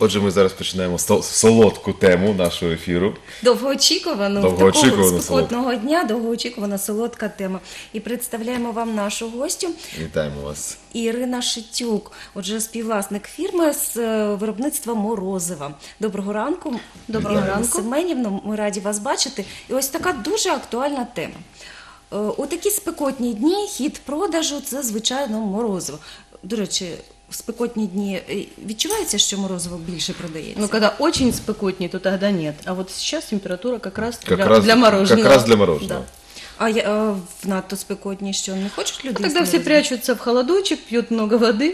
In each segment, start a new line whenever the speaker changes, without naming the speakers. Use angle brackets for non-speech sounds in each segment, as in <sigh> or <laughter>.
Отже, ми зараз починаємо солодку тему нашого ефіру.
Довгоочікувану,
Довгоочікувану
такого спекотного дня, довгоочікувана солодка тема. І представляємо вам нашу гостю
Вітаємо вас.
Ірина Шитюк, отже, співвласник фірми з е, виробництва морозива. Доброго ранку,
Доброго
Ірина
ранку.
Семенівна. Ми раді вас бачити. І ось така дуже актуальна тема. Е, У такі спекотні дні хід продажу це звичайно морозиво. До речі, в спекотні дні е, відчувається, що морозиво більше продається.
Ну, когда очень спекотнее, то тогда нет. А вот сейчас температура как раз,
Как
для,
раз-
для мороженого.
как раз для мороженого.
Да.
А я, е, в надто спекотні, що не хочуть люди?
А тогда
їсти
все
морозиво?
прячутся в холодочек, пьют много воды,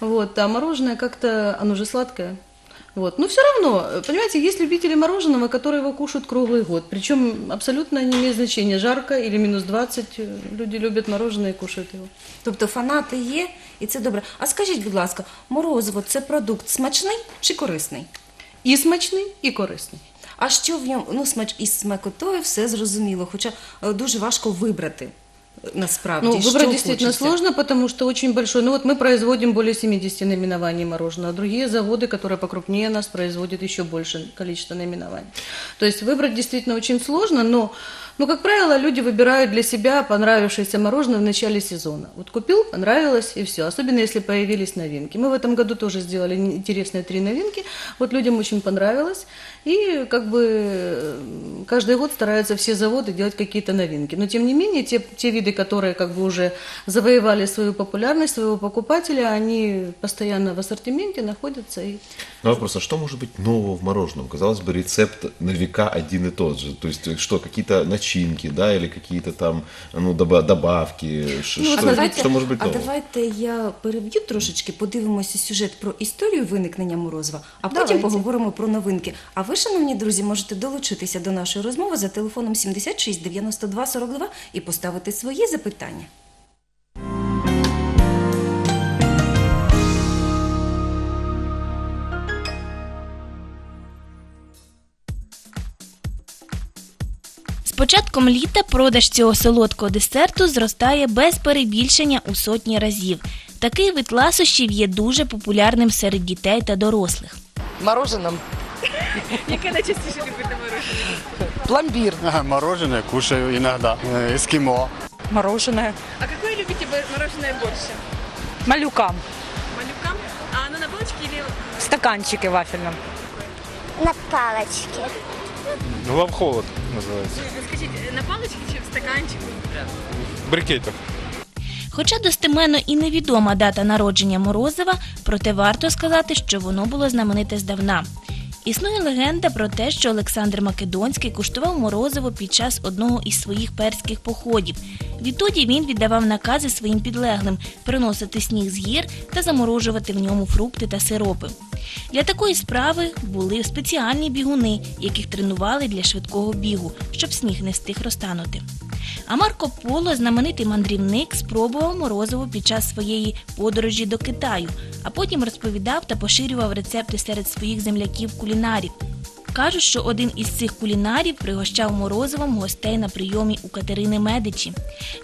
вот, а мороженое как-то, оно же сладкое. Вот. Но все равно, э, понимаете, есть любители мороженого, которые его кушают круглый год. Причем абсолютно не имеет значения, жарко или минус 20, э, люди любят мороженое и кушают его.
Тобто фанати є, і це добре. А скажіть, будь ласка, морозиво це продукт смачний чи корисний?
І смачний, і корисний.
А що в ньому ну смач із смакотою все зрозуміло, хоча е, дуже важко вибрати е, насправді.
Ну,
що
выбрать действительно
хочеться.
сложно, потому что очень большой. Ну вот мы производим более 70 наименований мороженого. Другие заводы, которые покрупнее нас, производят еще больше количество наименований. То есть выбрать действительно очень сложно, но, ну, как правило, люди выбирают для себя понравившееся мороженое в начале сезона. Вот купил, понравилось и все. Особенно если появились новинки. Мы в этом году тоже сделали интересные три новинки. Вот людям очень понравилось. И как бы э, каждый год стараются все заводы делать какие-то новинки. Но тем не менее, те, те виды, которые как бы уже завоевали свою популярность, своего покупателя, они постоянно в ассортименте находятся. И...
Ну, вопрос, а что может быть нового в мороженом? Казалось бы, рецепт на века один и тот же. То есть, что, какие-то начинки, да, или какие-то там, ну, доба- добавки? Ш-
Ну,
что,
а давайте,
что может быть
а
нового?
давайте я переб'ю трошечки, подивимося сюжет про історію виникнення морозива, а потім
Давайте.
поговоримо про новинки. А ви, шановні друзі, можете долучитися до нашої розмови за телефоном 76 92 42 і поставити свої запитання.
З початком літа продаж цього солодкого десерту зростає без перебільшення у сотні разів. Такий вид ласощів є дуже популярним серед дітей та дорослих.
Мороженым. <laughs>
Яке найчастіше любите мороженое?
Пломбир.
Ага, Мороженое кушаю иногда. Э, Эскимо.
Мороженое. А какое любите вы мороженое больше?
Малюкам.
Малюкам? А оно на булочке или...
В стаканчике вафельном.
На палочке.
Ну, лав холод называется.
Скажите, на палочке чи в стаканчику?
Брикетов.
Хоча достеменно і невідома дата народження Морозива, проте варто сказати, що воно було знамените здавна. Існує легенда про те, що Олександр Македонський куштував морозиво під час одного із своїх перських походів. Відтоді він віддавав накази своїм підлеглим приносити сніг з гір та заморожувати в ньому фрукти та сиропи. Для такої справи були спеціальні бігуни, яких тренували для швидкого бігу, щоб сніг не встиг розтанути. А Марко Поло, знаменитий мандрівник, спробував морозиво під час своєї подорожі до Китаю, а потім розповідав та поширював рецепти серед своїх земляків-кулінарів. Кажуть, що один із цих кулінарів пригощав морозивом гостей на прийомі у Катерини Медичі.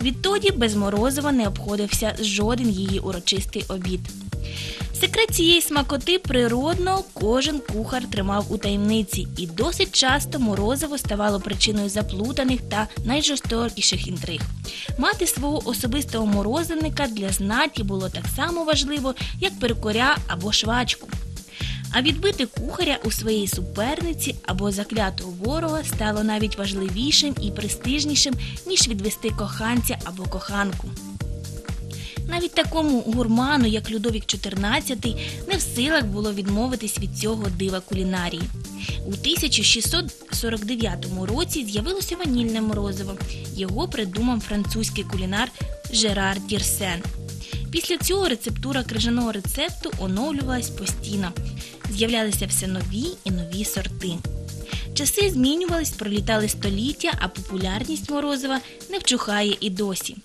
Відтоді без морозива не обходився жоден її урочистий обід. Секрет цієї смакоти природно кожен кухар тримав у таємниці, і досить часто морозиво ставало причиною заплутаних та найжорстокіших інтриг. Мати свого особистого морозивника для знаті було так само важливо, як перукоря або швачку. А відбити кухаря у своїй суперниці або заклятого ворога стало навіть важливішим і престижнішим, ніж відвести коханця або коханку. Навіть такому гурману, як Людовік XIV, не в силах було відмовитись від цього дива кулінарії. У 1649 році з'явилося ванільне морозиво. Його придумав французький кулінар Жерар Дірсен. Після цього рецептура крижаного рецепту оновлювалась постійно. З'являлися все нові і нові сорти. Часи змінювались, пролітали століття, а популярність морозива не вчухає і досі.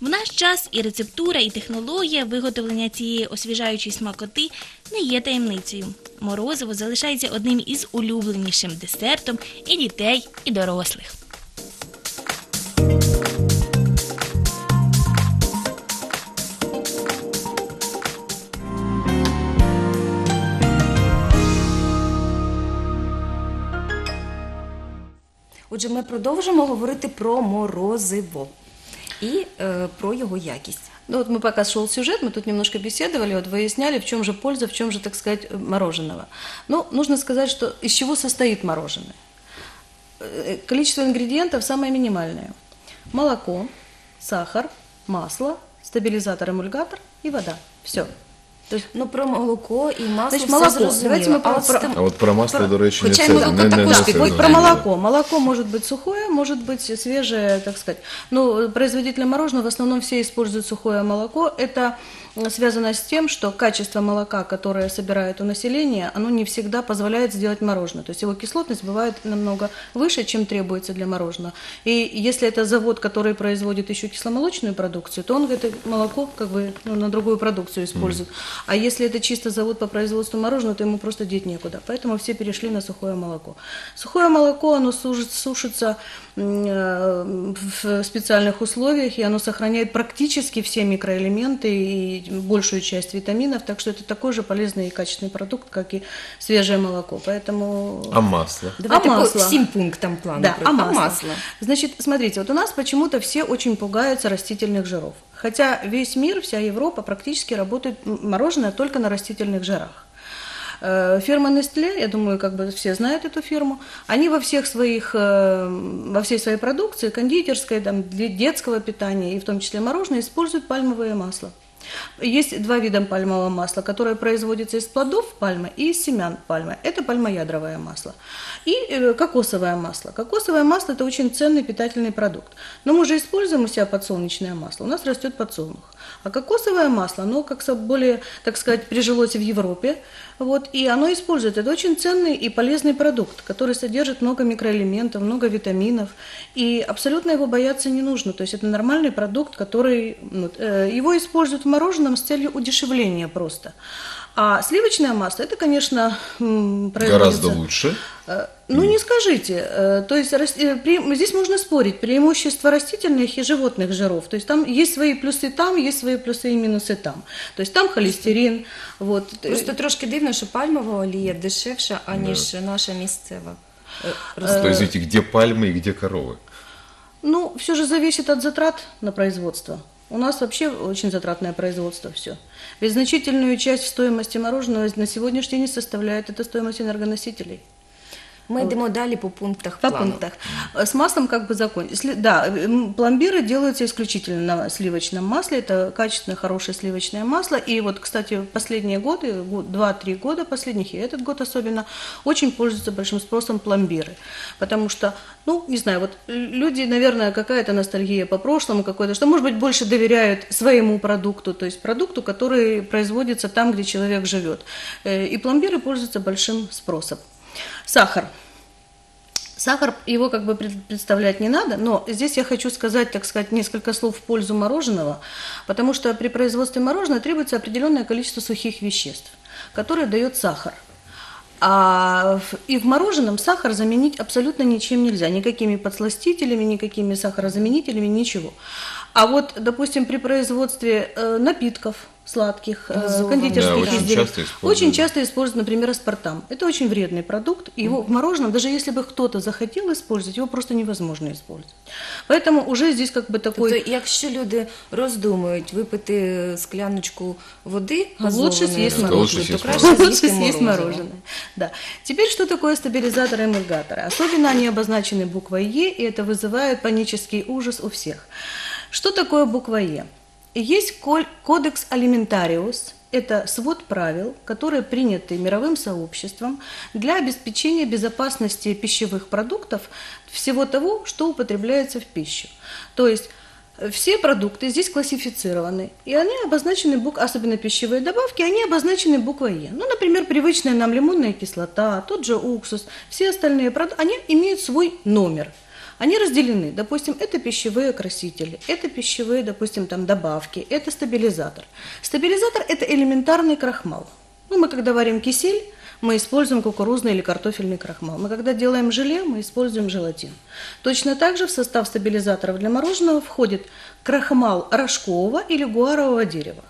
В наш час і рецептура, і технологія виготовлення цієї освіжаючої смакоти не є таємницею. Морозиво залишається одним із улюбленішим десертом і дітей, і дорослих.
Отже, ми продовжимо говорити про морозиво. І е, про його якість.
Ну вот мы пока шел сюжет, мы тут немножко беседовали, вот выясняли, в чем же польза, в чем же, так сказать, мороженого. Ну, нужно сказать, что из чего состоит мороженое. Э, Количество ингредиентов самое минимальное. Молоко, сахар, масло, стабилизатор-эмульгатор и вода. Все. То есть
Ну, про молоко і масло
Значить,
все
молоко.
зрозуміло.
Давайте ми
а
про-
от
про-
стем-
А от про масло, до речі, не
Хоча й
це
молоко
не, не,
також
не
під-
це
Вот
не
про
знаю.
молоко. Молоко может быть сухое, может быть свежее, так сказать. Но производители мороженого в основном все используют сухое молоко. Это м, связано с тем, что качество молока, которое собирают у населения, оно не всегда позволяет сделать мороженое. То есть его кислотность бывает намного выше, чем требуется для мороженого. И если это завод, который производит еще кисломолочную продукцию, то он это молоко как бы ну, на другую продукцию использует. А если это чисто завод по производству мороженого, то ему просто деть некуда. Поэтому все перешли на сухое молоко. Сухое молоко, оно сушит- сушится э, в специальных условиях, и оно сохраняет практически все микроэлементы и большую часть витаминов, так что это такой же полезный и качественный продукт, как и свежее молоко. Поэтому...
А масло?
Давайте
а
по
масло?
всім пунктам плану.
Да,
про-
а масло? Значит, смотрите, вот у нас почему-то все очень пугаются растительных жиров. Хотя весь мир, вся Европа практически работает мороженое только на растительных жирах. Э, Фирма Nestle, я думаю, как бы все знают эту фирму, они во всех своих, э, во всей своей продукции, кондитерской, там, для детского питания и в том числе мороженое, используют пальмовое масло. Есть два вида пальмового масла, которое производится из плодов пальмы и из семян пальмы. Это пальмоядровое масло. И э, кокосовое масло. Кокосовое масло – это очень ценный питательный продукт. Но мы же используем у себя подсолнечное масло. У нас растет подсолнух. А кокосовое масло, оно как-то более, так сказать, прижилось в Европе. Вот, и оно использует. Это очень ценный и полезный продукт, который содержит много микроэлементов, много витаминов. И абсолютно его бояться не нужно. То есть это нормальный продукт, который... ну, э, его используют в мороженом с целью удешевления просто. А сливочное масло, это, конечно, м,
Гораздо
производится-
лучше.
Э, Ну, не скажите. Э, То есть рас- э, пре- здесь можно спорить преимущества растительных и животных жиров. То есть там есть свои плюсы там, есть свои плюсы и минусы там. То есть там холестерин. Вот.
Просто трошки дивно, що пальмова олія дешевша, аніж наша місцева. е,
Э,
рослина.
То есть, видите, где пальмы и где коровы?
Ну, все же зависит от затрат на производство. У нас вообще очень затратное производство все. Ведь значительную часть стоимости мороженого на сегодняшний день составляет это стоимость энергоносителей.
Ми йдемо далі по пунктах
По
плану.
пунктах. Э, С маслом как бы закончили. Да, пломбиры делаются исключительно на сливочном масле. Это качественное, хорошее сливочное масло. И вот, кстати, в последние годы, год- два-три года последних, и этот год особенно, очень пользуются большим спросом пломбиры. Потому что, ну, не знаю, вот люди, наверное, какая-то ностальгия по прошлому какой-то, что, может быть, больше доверяют своему продукту, то есть продукту, который производится там, где человек живет. Э, И пломбиры пользуются большим спросом. Сахар. Сахар, его как бы пред- представлять не надо, но здесь я хочу сказать, так сказать, несколько слов в пользу мороженого, потому что при производстве мороженого требуется определенное количество сухих веществ, которые дает сахар. А и в мороженом сахар заменить абсолютно ничем нельзя, никакими подсластителями, никакими сахарозаменителями, ничего. А вот, допустим, при производстве э, напитков сладких, э,
Газованных.
кондитерских
Да, очень
изделий,
часто используют.
очень часто используют, например, аспартам. Это очень вредный продукт. и Его в мороженом, даже если бы кто-то захотел использовать, его просто невозможно использовать. Поэтому уже здесь как бы такой...
Тобто, якщо люди роздумують випити скляночку води газованої,
Лучше съесть
розтопленої,
мороженое.
то
Лучше
краще
Лучше
з'їсти
съесть
морозиво.
мороженое. Да. Теперь, что такое стабилизаторы и эмульгаторы? Особенно они обозначены буквой Е, и это вызывает панический ужас у всех. Что такое буква Е? Есть кодекс алиментариус, это свод правил, которые приняты мировым сообществом для обеспечения безопасности пищевых продуктов, всего того, что употребляется в пищу. То есть э, все продукты здесь классифицированы, и они обозначены, бук... особенно пищевые добавки, они обозначены буквой Е. Ну, например, привычная нам лимонная кислота, тот же уксус, все остальные продукты, они имеют свой номер. Они разделены, допустим, это пищевые красители, это пищевые, допустим, там добавки, это стабилизатор. Стабилизатор – это элементарный крахмал. Ну, мы когда варим кисель, мы используем кукурузный или картофельный крахмал. Мы когда делаем желе, мы используем желатин. Точно так же в состав стабилизаторов для мороженого входит крахмал рожкового или гуарового дерева.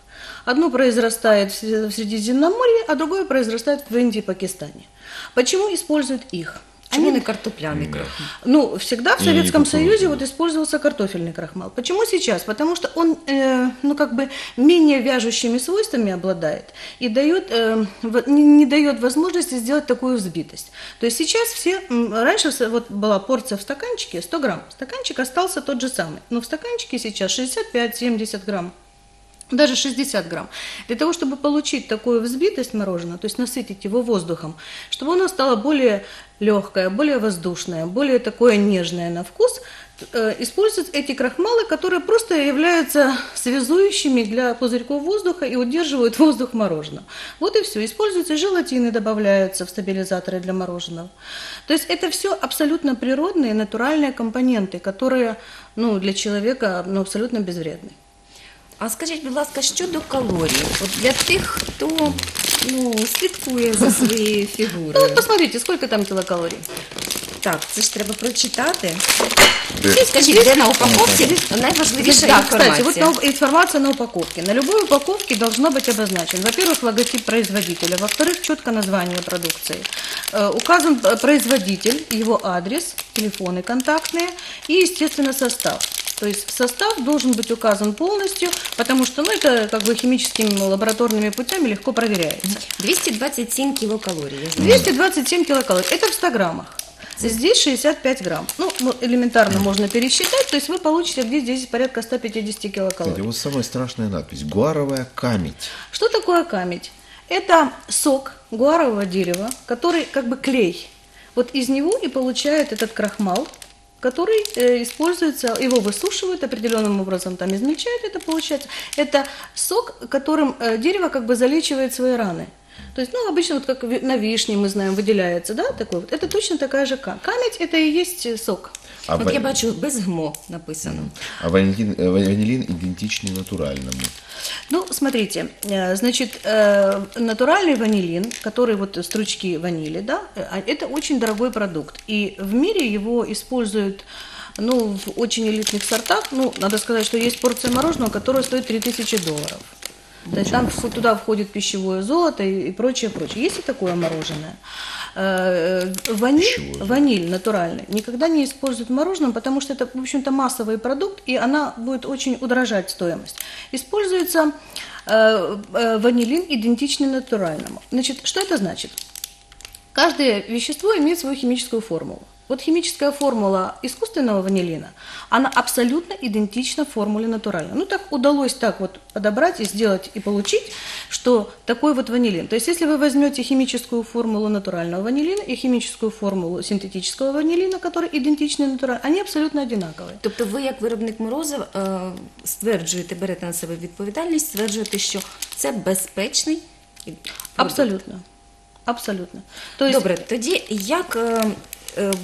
Одно произрастает в Сре- в Средиземноморье, а другое произрастает в Индии и Пакистане. Почему используют их?
Чому
Они-
не картопляний крахмал?
Ну, всегда в
И
Советском. Союзе вот использовался картофельный крахмал. Почему сейчас? Потому что он, э, ну, как бы менее вяжущими свойствами обладает и дает, э, не, не дает возможности сделать такую взбитость. То есть сейчас все, раньше вот была порция в стаканчике 100 грамм, стаканчик остался тот же самый, но в стаканчике сейчас 65-70 грамм даже 60 грамм. Для того, чтобы получить такую взбитость мороженого, то есть насытить его воздухом, чтобы оно стало более легкое, более воздушное, более такое нежное на вкус, э, используют эти крахмалы, которые просто являются связующими для пузырьков воздуха и удерживают воздух мороженого. Вот и все. Используются желатины, добавляются в стабилизаторы для мороженого. То есть это все абсолютно природные, натуральные компоненты, которые ну, для человека ну, абсолютно безвредны.
А скажіть, будь ласка, щодо калорій? От для тих, хто ну, слідкує за своєю <laughs>
Ну,
фігурою.
вот посмотрите, сколько там килокалорий.
Так, це ж треба прочитати.
Де?
Скажіть, де на упаковці найважливіша
Да, кстати, вот
інформація?
на- информация на упаковке. На любой упаковке должно быть обозначен, во-первых, логотип производителя, во-вторых, четко название продукции. Э, указан э, производитель, его адрес, телефоны контактные и, естественно, состав. То есть состав должен быть указан полностью, потому что ну, это как бы химическими лабораторными путями легко проверяется.
227 кілокалорій. я знаю.
227 килокалорий. Это в 100 граммах. Здесь 65 грамм. Ну, ну, элементарно можно пересчитать, то есть вы получите где здесь порядка 150
Кстати,
килокалорий.
вот самая страшная надпись. Гуаровая камедь.
Что такое камедь? Это сок гуарового дерева, который как бы клей. Вот из него и получает этот крахмал, который э, используется, его высушивают определенным образом, там измельчают это получается. Это сок, которым э, дерево как бы залечивает свои раны. То есть, ну, обычно вот как на вишне мы знаем, выделяется, да, такой вот. Это точно такая же ка- камедь, это и есть э, сок.
А,
От
ва-
я бачу без ГМО написано.
а ванилин, э, ванилин идентичный натуральному.
Ну, смотрите, э, значит, э, натуральный ванилин, который вот стручки ванили, да, а это очень дорогой продукт. И в мире его используют ну, в очень элитных сортах. Ну, надо сказать, что есть порция мороженого, которая стоит 3000 долларов. То есть там туда входит пищевое золото и, и прочее, прочее. Есть и такое мороженое. Э, э, Ваниль,
золото.
ваниль натуральный никогда не используют в мороженом, потому что это, в общем-то, массовый продукт, и она будет очень удорожать стоимость. Используется э, ванилин, идентичный натуральному. Значит, что это значит? Каждое вещество имеет свою химическую формулу. Вот химическая формула искусственного ванилина, она абсолютно идентична формуле натурального. Ну, так удалось так вот подобрать и сделать, и получить, что такой вот ванилин. То есть, если вы возьмете химическую формулу натурального ванилина и химическую формулу синтетического ванилина, которые идентичны натуральному, они абсолютно одинаковые.
Тобто ви, як виробник морозив, е, стверджуєте, берете на себе відповідальність, стверджуєте, що це безпечний продукт.
Абсолютно. Абсолютно. То есть,
Добре, тоді як е, е,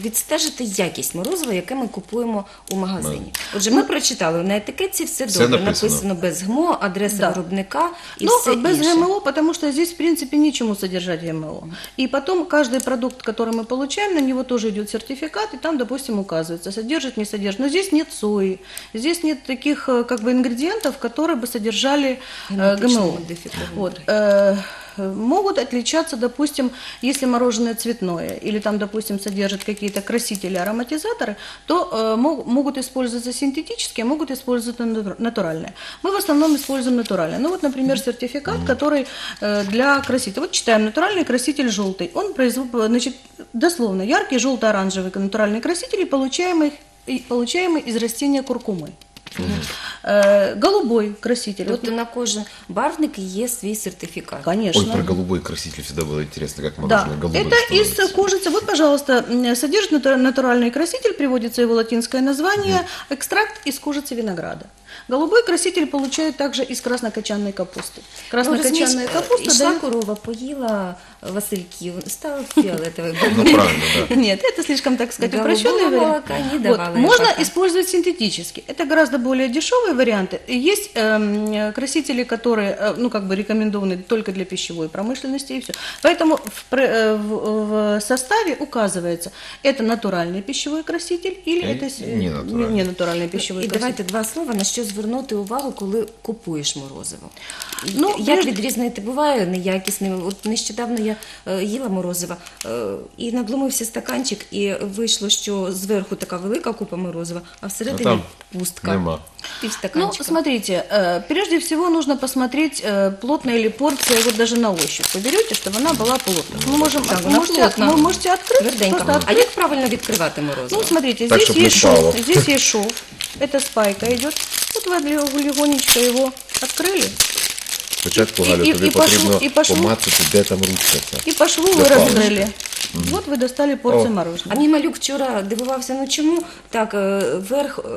відстежити якість морозива, яке ми купуємо у магазині? Отже, ми прочитали на етикетці все,
Все
добре,
написано.
написано без ГМО, адреса
Да.
виробника і
ну,
все
без
інше.
ГМО, потому что здесь, в принципе, нечему содержать ГМО. И потом каждый продукт, который мы получаем, на него тоже идет сертификат, и там, допустим, указывается, содержит, не содержит. Но здесь нет сои, здесь нет таких э, как бы ингредиентов, которые бы содержали э,
Генетично
ГМО.
модифицированные.
Вот. э, Могут отличаться, допустим, если мороженое цветное или там, допустим, содержит какие-то красители, ароматизаторы, то э, мог- могут использоваться синтетические, могут использоваться натур- натуральные. Мы в основном используем натуральные. Ну вот, например, сертификат, который э, для красителя. Вот читаем, натуральный краситель желтый. Он производит, значит, дословно, яркий желто-оранжевый натуральный краситель, получаемый, получаемый из растения куркумы. Э, голубой краситель. Вот,
Тобто на кожен барвник є свій сертифікат.
конечно.
Ой, про голубой краситель всегда было интересно, как
Да,
мороженое голубым
это из
становится.
кожицы. Вот, пожалуйста, м, содержит натура- натуральный краситель, приводится его латинское название, экстракт из кожицы винограда. Голубой краситель получают также из краснокочанной капусты.
Ну,
Краснокочанная
розумієш,
капуста
йшла
дает...
корова, поїла Васильків, стала <laughs> фіолетовою.
Ну, правильно, да.
Нет, это слишком, так сказать,
Голубого
упрощенный вариант.
молока не
Вот,
давала я
Можно
пока.
использовать синтетический. Это гораздо более дешевые варианты. И Есть эм, красители, которые, э, ну, как бы рекомендованы только для пищевой промышленности и все. Поэтому в, пр- э, в- в составе указывается, это натуральный пищевой краситель или
Или
это с-
ненатуральный.
ненатуральный пищевой
І
краситель.
давайте два слова, на що що звернути увагу, коли купуєш морозиво? І
Ну,
як
прежде-
відрізнити буває неякісне? От нещодавно я е, їла морозива е, і надломився стаканчик, і вийшло, що зверху така велика купа морозива, а всередині
там
пустка.
нема.
Ну,
Півстаканчика.
смотрите, э, прежде всего нужно посмотреть, э, плотная ли порция, вот даже на ощупь. Вы берете, чтобы она была плотной. Мы можем,
Так,
вы,
вона
можете,
плотна.
вы можете открыть,
Тверденько.
просто
А
открыть.
як правильно відкривати морозиво?
Ну, смотрите,
Так,
здесь
чтоб не
есть шов,
впало.
здесь есть шов, это спайка идет. Вот вы ле- легонечко его открыли,
Спочатку,
І-
Галю,
і-
тобі
і по шву-
потрібно
і по шву.
помацати, де там ручка ця.
и по шву
Для
вы
палочки.
раскрыли. Вот вы достали порцию
О.
А
мороженого.
мій малюк вчора дивувався, ну чому так е, верх е,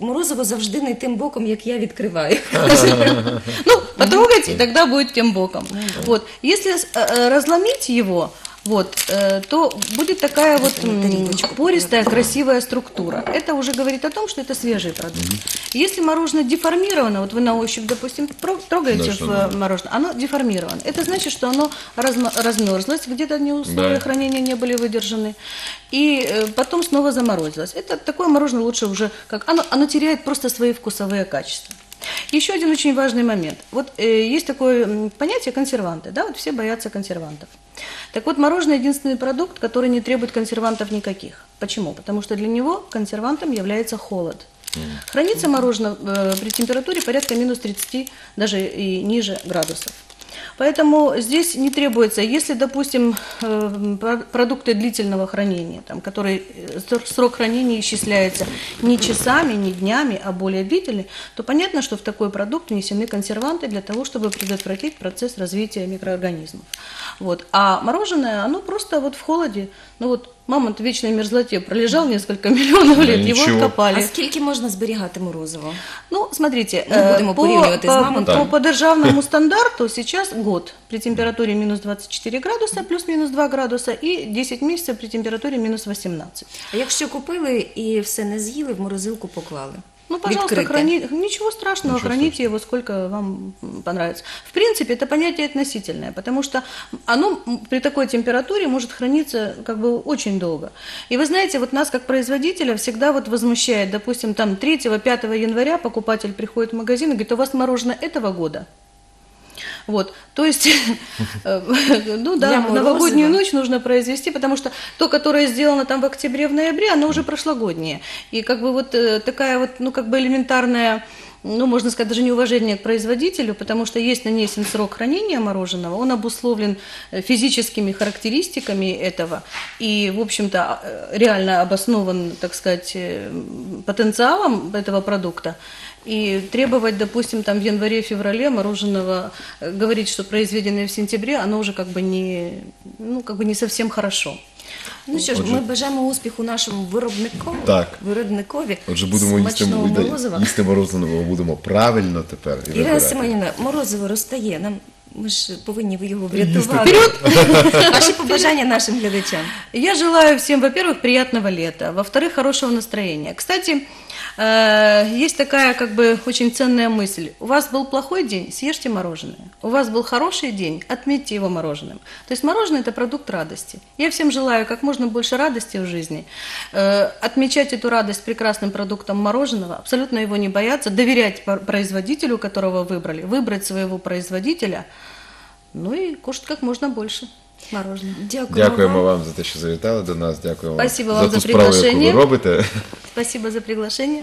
морозиво завжди не тим боком, як я відкриваю. <laughs>
Ну, потрогайте, тогда будет тем боком. Вот. Если э, э, разломить его, вот, э, то будет такая вот пористая, красивая структура. Это уже говорит о том, что это свежий продукт. Если мороженое деформировано, вот вы на ощупь, допустим, трогаете
Да,
в э, мороженое, оно деформировано. Это значит, что оно разм- размерзлось, где-то не условия
Да.
хранения не были выдержаны, и э, потом снова заморозилось. Это такое мороженое лучше уже, как оно, оно теряет просто свои вкусовые качества. Еще один очень важный момент. Вот э, есть такое понятие консерванты, да, вот все боятся консервантов. Так вот, мороженое единственный продукт, который не требует консервантов никаких. Почему? Потому что для него консервантом является холод. Хранится мороженое э, при температуре порядка минус 30, даже и ниже градусов. Поэтому здесь не требуется, если, допустим, э, про- продукты длительного хранения, там, которые э, ср- срок хранения исчисляется не часами, не днями, а более длительный, то понятно, что в такой продукт внесены консерванты для того, чтобы предотвратить процесс развития микроорганизмов. Вот. А мороженое, оно просто вот в холоде, ну вот мамонт в вечной мерзлоте пролежал несколько <laughs> миллионов
Да
лет, его
ничего.
откопали.
А скільки можна зберігати морозиво?
Ну, смотрите,
Ну,
э,
будем
по,
порівнювати з
по-
мамонтом.
по, по державному стандарту сейчас год при температуре минус 24 градуса, плюс-минус 2 градуса, и 10 месяцев при температуре минус 18.
А якщо купили і все не з'їли, в морозилку поклали?
Ну, пожалуйста,
Відкрите.
храни... ничего страшного,
Ничего
храните его сколько вам понравится. В принципе, это понятие относительное, потому что оно при такой температуре может храниться как бы очень долго. И вы знаете, вот нас как производителя всегда вот возмущает, допустим, там 3-5 января покупатель приходит в магазин и говорит, у вас мороженое этого года. Вот, то есть, <laughs> э, ну да, новогоднюю ночь нужно произвести, потому что то, которое сделано там в октябре, в ноябре, оно уже прошлогоднее. И как бы вот э, такая вот, ну как бы элементарная, ну можно сказать, даже неуважение к производителю, потому что есть нанесен срок хранения мороженого, он обусловлен э, физическими характеристиками этого и, в общем-то, э, реально обоснован, так сказать, потенциалом этого продукта. И требовать, допустим, там в январе-феврале мороженого, э, говорить, что произведенное в сентябре, оно уже как бы не, ну, как бы не совсем хорошо.
Ну що ж,
Отже-
ми бажаємо успіху нашому виробнику,
Так.
виробникові
Отже, будемо їсти,
смачного
їсти,
морозива.
їсти морозиво будемо правильно тепер. і
Ірина
вибирати.
Семенівна, морозиво розтає. Нам ми ж повинні його врятувати. Ваші побажання нашим глядачам.
Я желаю всем, во-первых, приятного лета, во-вторых, хорошего настроения. Кстати, э, есть такая как бы очень ценная мысль. У вас был плохой день, съешьте мороженое. У вас был хороший день, отметьте его мороженым. То есть мороженое – это продукт радости. Я всем желаю как можно больше радости в жизни. Э, Отмечать эту радость прекрасным продуктом мороженого, абсолютно его не бояться, доверять производителю, которого выбрали, выбрать своего производителя, ну и кушать как можно больше мороженого.
Дякую
Дякуємо вам за те, що завітали до нас. Дякуємо
Спасибо
вам
вам
за
за
ту справу, яку ви
приглашение.
робите.
Спасибо за приглашение.